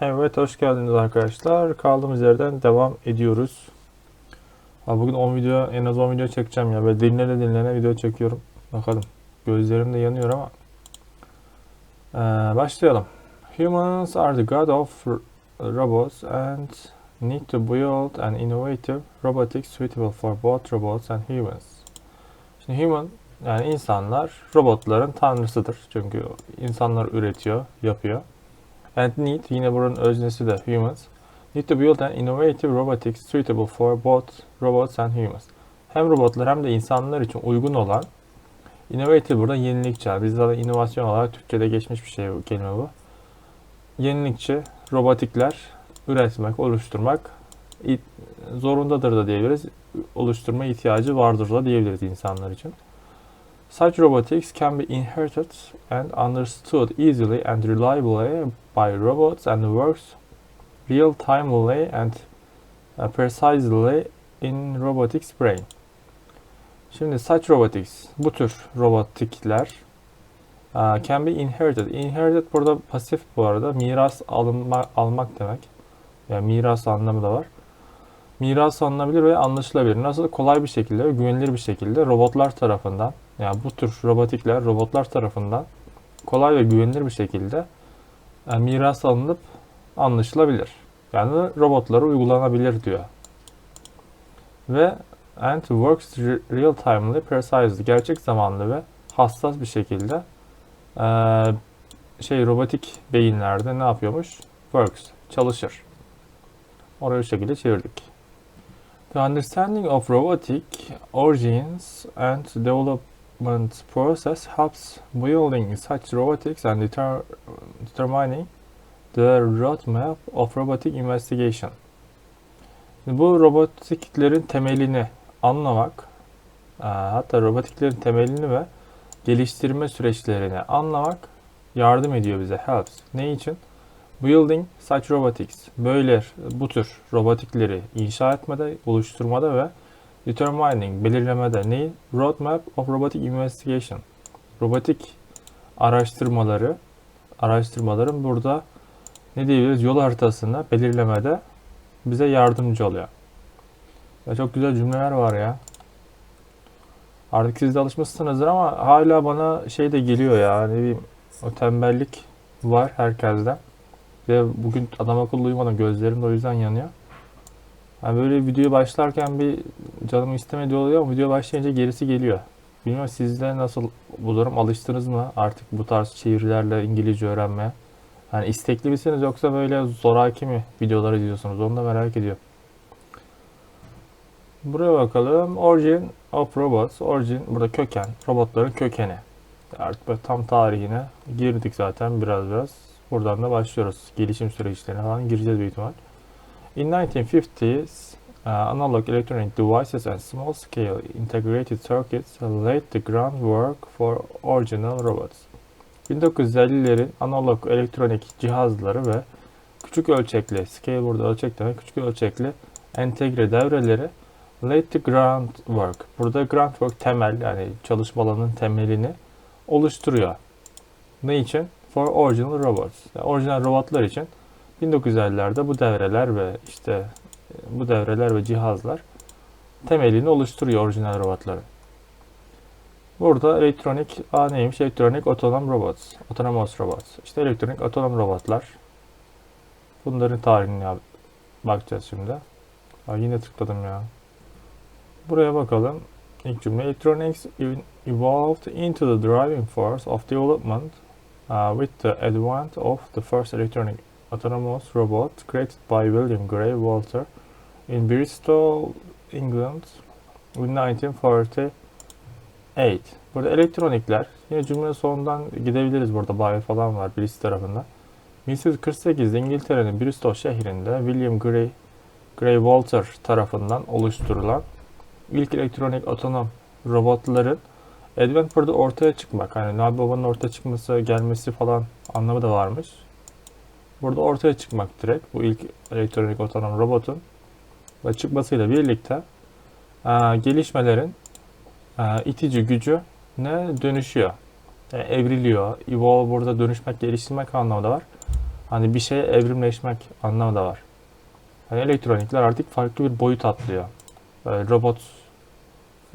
Evet hoş geldiniz arkadaşlar. Kaldığımız yerden devam ediyoruz. Bugün 10 video en az 10 video çekeceğim ya. Böyle dinlene dinlene video çekiyorum. Bakalım. Gözlerim de yanıyor ama. Ee, başlayalım. Humans are the god of robots and need to build an innovative robotics suitable for both robots and humans. Şimdi human yani insanlar robotların tanrısıdır. Çünkü insanlar üretiyor, yapıyor. And need, yine buranın öznesi de humans, need to build an innovative robotics suitable for both robots and humans. Hem robotlar hem de insanlar için uygun olan innovative burada yenilikçi. Bizde de inovasyon olarak Türkçe'de geçmiş bir şey bu kelime bu. Yenilikçi robotikler üretmek, oluşturmak zorundadır da diyebiliriz. Oluşturma ihtiyacı vardır da diyebiliriz insanlar için. Such robotics can be inherited and understood easily and reliably by robots and works real-timely and uh, precisely in robotics brain. Şimdi such robotics, bu tür robotikler uh, can be inherited. Inherited burada pasif bu arada. Miras alınma, almak demek. Yani miras anlamı da var. Miras alınabilir ve anlaşılabilir. Nasıl? Kolay bir şekilde ve güvenilir bir şekilde robotlar tarafından yani bu tür robotikler robotlar tarafından kolay ve güvenilir bir şekilde yani miras alınıp anlaşılabilir. Yani robotlara uygulanabilir diyor. Ve and works re- real timely precisely gerçek zamanlı ve hassas bir şekilde eee, şey robotik beyinlerde ne yapıyormuş? Works çalışır. Oraya o şekilde çevirdik. The understanding of robotic origins and development process helps building such robotics and deter- determining the roadmap of robotic investigation. Bu robotiklerin temelini anlamak, e, hatta robotiklerin temelini ve geliştirme süreçlerini anlamak yardım ediyor bize. Helps. Ne için? Building such robotics. Böyle bu tür robotikleri inşa etmede, oluşturmada ve determining, belirlemede neyi? Roadmap of Robotic Investigation. Robotik araştırmaları, araştırmaların burada ne diyebiliriz? Yol haritasını belirlemede bize yardımcı oluyor. Ya çok güzel cümleler var ya. Artık siz de alışmışsınızdır ama hala bana şey de geliyor ya. Ne bileyim o tembellik var herkeste. Ve bugün adam akıllı uyumadım. Gözlerim de o yüzden yanıyor. Yani böyle video başlarken bir canım istemediği oluyor ama video başlayınca gerisi geliyor. Bilmiyorum sizde nasıl bu durum alıştınız mı artık bu tarz çevirilerle İngilizce öğrenmeye? Yani istekli misiniz yoksa böyle zoraki mi videolar izliyorsunuz? Onu da merak ediyorum. Buraya bakalım. Origin of Robots. Origin burada köken. Robotların kökeni. Artık böyle tam tarihine girdik zaten biraz biraz. Buradan da başlıyoruz. Gelişim süreçlerine falan gireceğiz büyük ihtimal. In 1950s, uh, analog electronic devices and small-scale integrated circuits laid the groundwork for original robots. 1950'lerin analog elektronik cihazları ve küçük ölçekli, scale burada ölçek demek, küçük ölçekli entegre devreleri laid the groundwork. Burada groundwork temel yani çalışma alanının temelini oluşturuyor. Ne için? For original robots. Yani orijinal robotlar için 1950'lerde bu devreler ve işte e, bu devreler ve cihazlar temelini oluşturuyor orijinal robotların. Burada elektronik, a neymiş? Elektronik otonom robots. Autonomous robots. İşte elektronik otonom robotlar. Bunların tarihine bakacağız şimdi. Aa, yine tıkladım ya. Buraya bakalım. İlk cümle. Electronics ev- evolved into the driving force of development uh, with the advent of the first electronic autonomous robot created by William Gray Walter in Bristol, England in 1948. Burada elektronikler, yine cümle sonundan gidebiliriz burada bay falan var birisi tarafından. 1848'de İngiltere'nin Bristol şehrinde William Gray, Gray Walter tarafından oluşturulan ilk elektronik otonom robotların Advent burada ortaya çıkmak. Hani Nabi Baba'nın ortaya çıkması, gelmesi falan anlamı da varmış. Burada ortaya çıkmak direkt bu ilk elektronik otonom robotun ve çıkmasıyla birlikte e, gelişmelerin e, itici gücü ne dönüşüyor. E, evriliyor. Evolve burada dönüşmek, geliştirmek anlamı da var. Hani bir şeye evrimleşmek anlamı da var. Yani elektronikler artık farklı bir boyut atlıyor. Böyle robot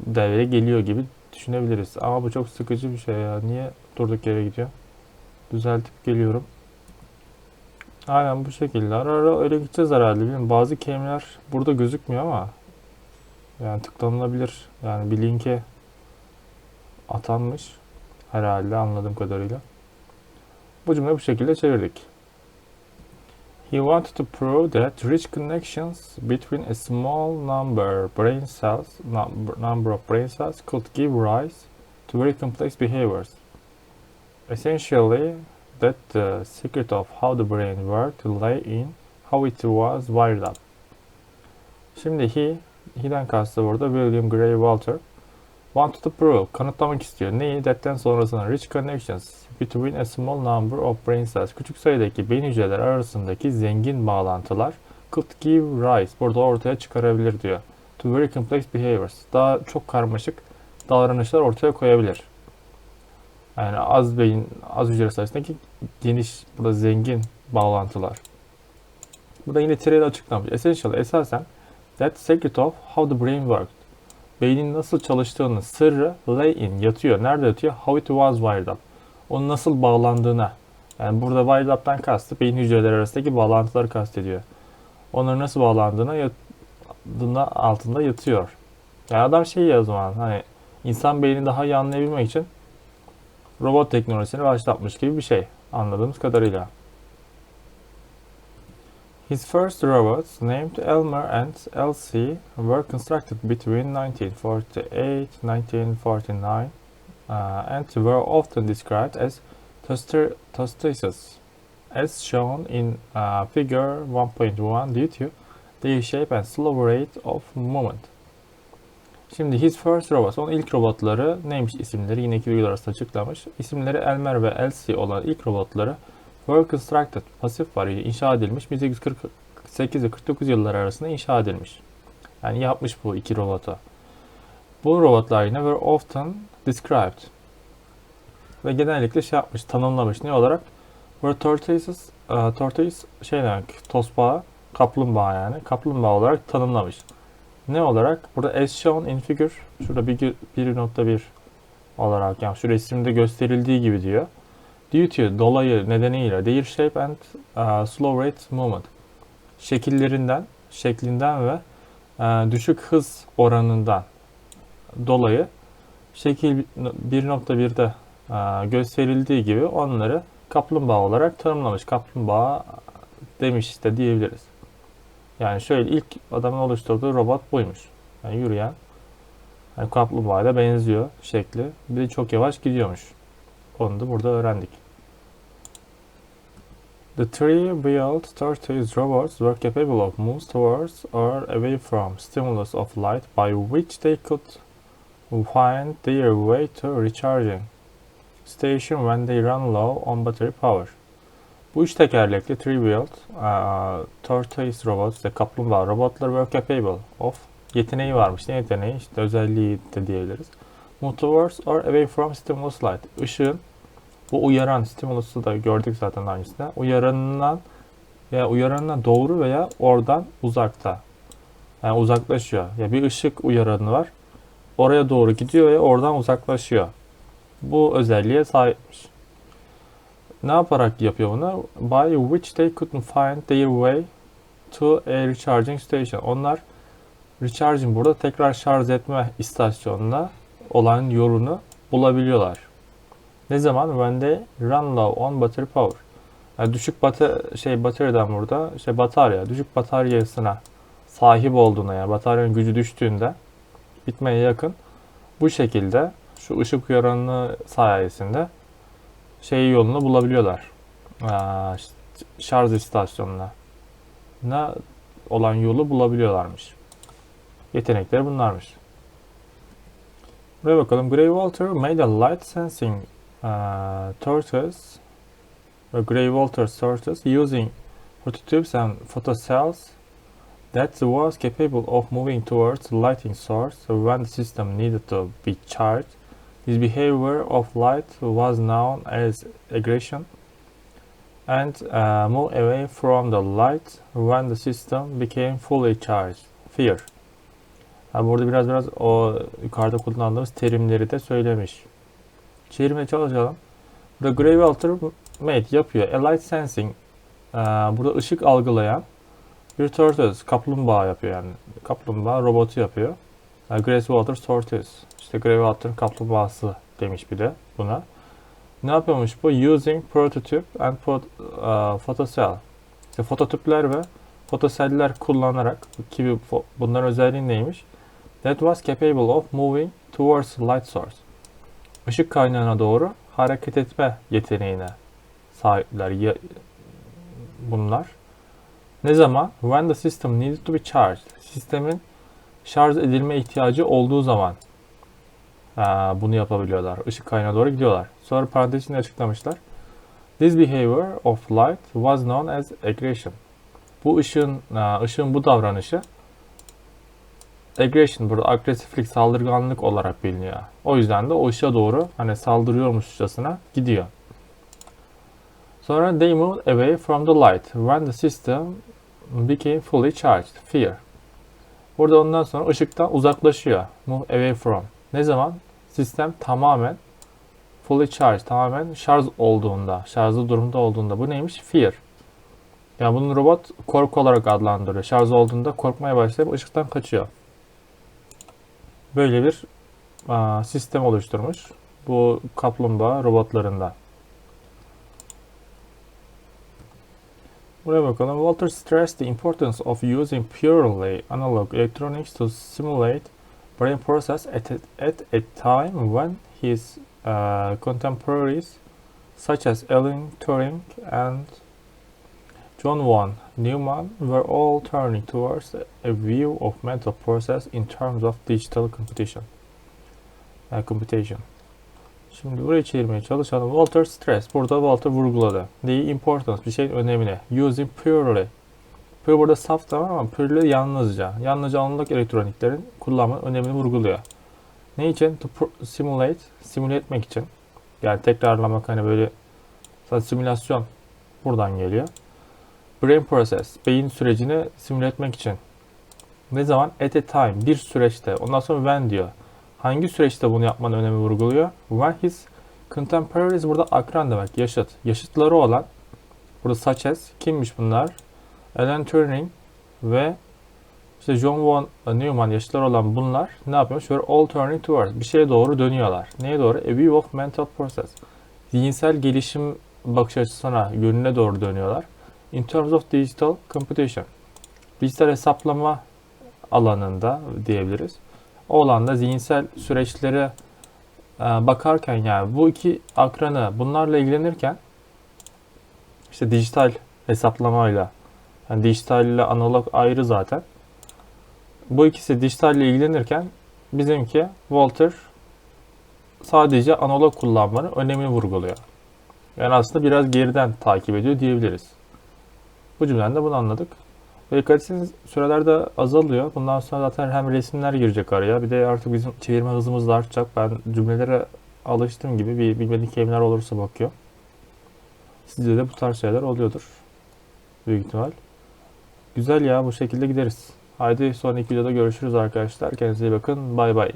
devreye geliyor gibi düşünebiliriz. Ama bu çok sıkıcı bir şey ya. Niye durduk yere gidiyor? Düzeltip geliyorum. Aynen bu şekilde. Ara ara öyle gideceğiz herhalde. Bilmiyorum. Bazı kelimeler burada gözükmüyor ama yani tıklanılabilir. Yani bir linke atanmış. Herhalde anladığım kadarıyla. Bu cümle bu şekilde çevirdik. He wanted to prove that rich connections between a small number brain cells, number of brain cells could give rise to very complex behaviors. Essentially, that the secret of how the brain worked lay in how it was wired up. Şimdi he, he'den kastı burada William Gray Walter. Want to prove, kanıtlamak istiyor. Neyi? That'ten sonrasında rich connections between a small number of brain cells. Küçük sayıdaki beyin hücreler arasındaki zengin bağlantılar could give rise. Burada ortaya çıkarabilir diyor. To very complex behaviors. Daha çok karmaşık davranışlar ortaya koyabilir. Yani az beyin, az hücre sayısındaki geniş, burada zengin bağlantılar. Bu da yine tireyle açıklamış. Essentially, esasen that secret of how the brain worked beynin nasıl çalıştığını sırrı lay in yatıyor. Nerede yatıyor? How it was wired up. Onun nasıl bağlandığına. Yani burada wired up'tan kastı beyin hücreleri arasındaki bağlantıları kastediyor. Onların nasıl bağlandığına yatığına altında yatıyor. Yani adam şey ya zaman hani insan beynini daha iyi anlayabilmek için robot teknolojisini başlatmış gibi bir şey anladığımız kadarıyla. His first robots, named Elmer and Elsie, were constructed between 1948 1949 uh, and were often described as tostaces, as shown in uh, figure 1.1 due to their shape and slow rate of movement. Şimdi his first robots, onun ilk robotları neymiş isimleri yine iki virgül arasında açıklamış. İsimleri Elmer ve Elsie olan ilk robotları Were constructed, pasif var inşa edilmiş 1848 ve 49 yılları arasında inşa edilmiş. Yani yapmış bu iki robotu. Bu robotlar yine were often described. Ve genellikle şey yapmış, tanımlamış. Ne olarak? Were tortoises, uh, tortoise şey demek, tosbağa, kaplumbağa yani. Kaplumbağa olarak tanımlamış. Ne olarak? Burada as shown in figure, şurada 1.1 olarak yani şu resimde gösterildiği gibi diyor due to dolayı nedeniyle their shape and uh, slow rate movement şekillerinden, şeklinden ve uh, düşük hız oranından dolayı şekil 1.1'de uh, gösterildiği gibi onları kaplumbağa olarak tanımlamış. Kaplumbağa demiş işte diyebiliriz. Yani şöyle ilk adamın oluşturduğu robot buymuş. Yani yürüyen yani kaplumbağaya benziyor şekli. Bir de çok yavaş gidiyormuş. Onu da burada öğrendik. The three-wheeled tortoise robots were capable of moves towards or away from stimulus of light by which they could find their way to recharging station when they run low on battery power. Bu üç tekerlekli three-wheeled uh, tortoise robots işte kaplumbağa robotlar were capable of yeteneği varmış. Ne yeteneği? İşte özelliği de diyebiliriz. Move towards or away from stimulus light. Işığın bu uyaran stimulusu da gördük zaten hangisinde. Uyaranından veya uyaranından doğru veya oradan uzakta. Yani uzaklaşıyor. Ya bir ışık uyaranı var. Oraya doğru gidiyor ve oradan uzaklaşıyor. Bu özelliğe sahipmiş. Ne yaparak yapıyor bunu? By which they couldn't find their way to a recharging station. Onlar recharging burada tekrar şarj etme istasyonuna olan yolunu bulabiliyorlar. Ne zaman? When they run low on battery power. Yani düşük batı şey bataryeden burada şey batarya düşük bataryasına sahip olduğuna yani bataryanın gücü düştüğünde bitmeye yakın bu şekilde şu ışık uyaranlığı sayesinde şey yolunu bulabiliyorlar. Aa, şarj istasyonuna olan yolu bulabiliyorlarmış. Yetenekleri bunlarmış. Buraya bakalım. Gray Walter made a light sensing uh, tortoise, a gray water tortoise, using phototubes and photocells that was capable of moving towards lighting source when the system needed to be charged. This behavior of light was known as aggression. and uh, move away from the light when the system became fully charged. Fear. Ha, burada biraz biraz o yukarıda kullandığımız terimleri de söylemiş. Çevirmeye çalışalım. Burada Grave Alter Mate yapıyor. A light sensing. Ee, burada ışık algılayan bir tortoise. Kaplumbağa yapıyor yani. Kaplumbağa robotu yapıyor. Yani Grace Water Tortoise. İşte Grave Alter kaplumbağası demiş bir de buna. Ne yapıyormuş bu? Using prototype and pot, uh, photocell. İşte fototipler ve fotoseller kullanarak ki bu- bunların özelliği neymiş? That was capable of moving towards light source. Işık kaynağına doğru hareket etme yeteneğine sahipler ya- bunlar. Ne zaman? When the system needed to be charged. Sistemin şarj edilme ihtiyacı olduğu zaman aa, bunu yapabiliyorlar. Işık kaynağına doğru gidiyorlar. Sonra parantez içinde açıklamışlar. This behavior of light was known as aggression. Bu ışığın, aa, ışığın bu davranışı aggression burada agresiflik, saldırganlık olarak biliniyor. O yüzden de o ışığa doğru hani saldırıyormuşçasına gidiyor. Sonra they moved away from the light when the system became fully charged. Fear. Burada ondan sonra ışıktan uzaklaşıyor. Move away from. Ne zaman? Sistem tamamen fully charged, tamamen şarj olduğunda, şarjlı durumda olduğunda. Bu neymiş? Fear. Yani bunu robot korku olarak adlandırıyor. Şarj olduğunda korkmaya başlayıp ışıktan kaçıyor. Böyle bir aa, sistem oluşturmuş. Bu kaplumbağa robotlarında. Buraya bakalım. Walter stressed the importance of using purely analog electronics to simulate brain process at a, at a time when his uh, contemporaries, such as Alan Turing and John von Neumann, were all turning towards a view of mental process in terms of digital computation. Uh, computation. Şimdi burayı çevirmeye çalışalım. Walter stress. Burada Walter vurguladı. The importance. Bir şeyin önemini. Using purely. Pure burada saf tamam ama purely yalnızca. Yalnızca analog elektroniklerin kullanma önemini vurguluyor. Ne için? To simulate. Simüle etmek için. Yani tekrarlamak hani böyle simülasyon buradan geliyor. Brain process. Beyin sürecini simüle etmek için. Ne zaman? At a time. Bir süreçte. Ondan sonra when diyor. Hangi süreçte bunu yapmanın önemi vurguluyor? When his contemporaries burada akran demek, yaşıt. Yaşıtları olan, burada such as, kimmiş bunlar? Alan Turing ve işte John von Neumann yaşıtları olan bunlar ne yapıyormuş? Böyle all turning towards, bir şeye doğru dönüyorlar. Neye doğru? A view of mental process. Zihinsel gelişim bakış açısına, yönüne doğru dönüyorlar. In terms of digital computation. Dijital hesaplama alanında diyebiliriz. O alanda zihinsel süreçlere e, bakarken yani bu iki akranı bunlarla ilgilenirken işte dijital hesaplamayla yani dijital ile analog ayrı zaten. Bu ikisi dijital ile ilgilenirken bizimki Walter sadece analog kullanmanın önemini vurguluyor. Yani aslında biraz geriden takip ediyor diyebiliriz. Bu cümleden de bunu anladık. Dikkat etseniz süreler de azalıyor. Bundan sonra zaten hem resimler girecek araya. Bir de artık bizim çevirme hızımız da artacak. Ben cümlelere alıştığım gibi bir bilmediğim kelimeler olursa bakıyor. Sizde de bu tarz şeyler oluyordur. Büyük ihtimal. Güzel ya bu şekilde gideriz. Haydi sonraki videoda görüşürüz arkadaşlar. Kendinize iyi bakın. Bay bay.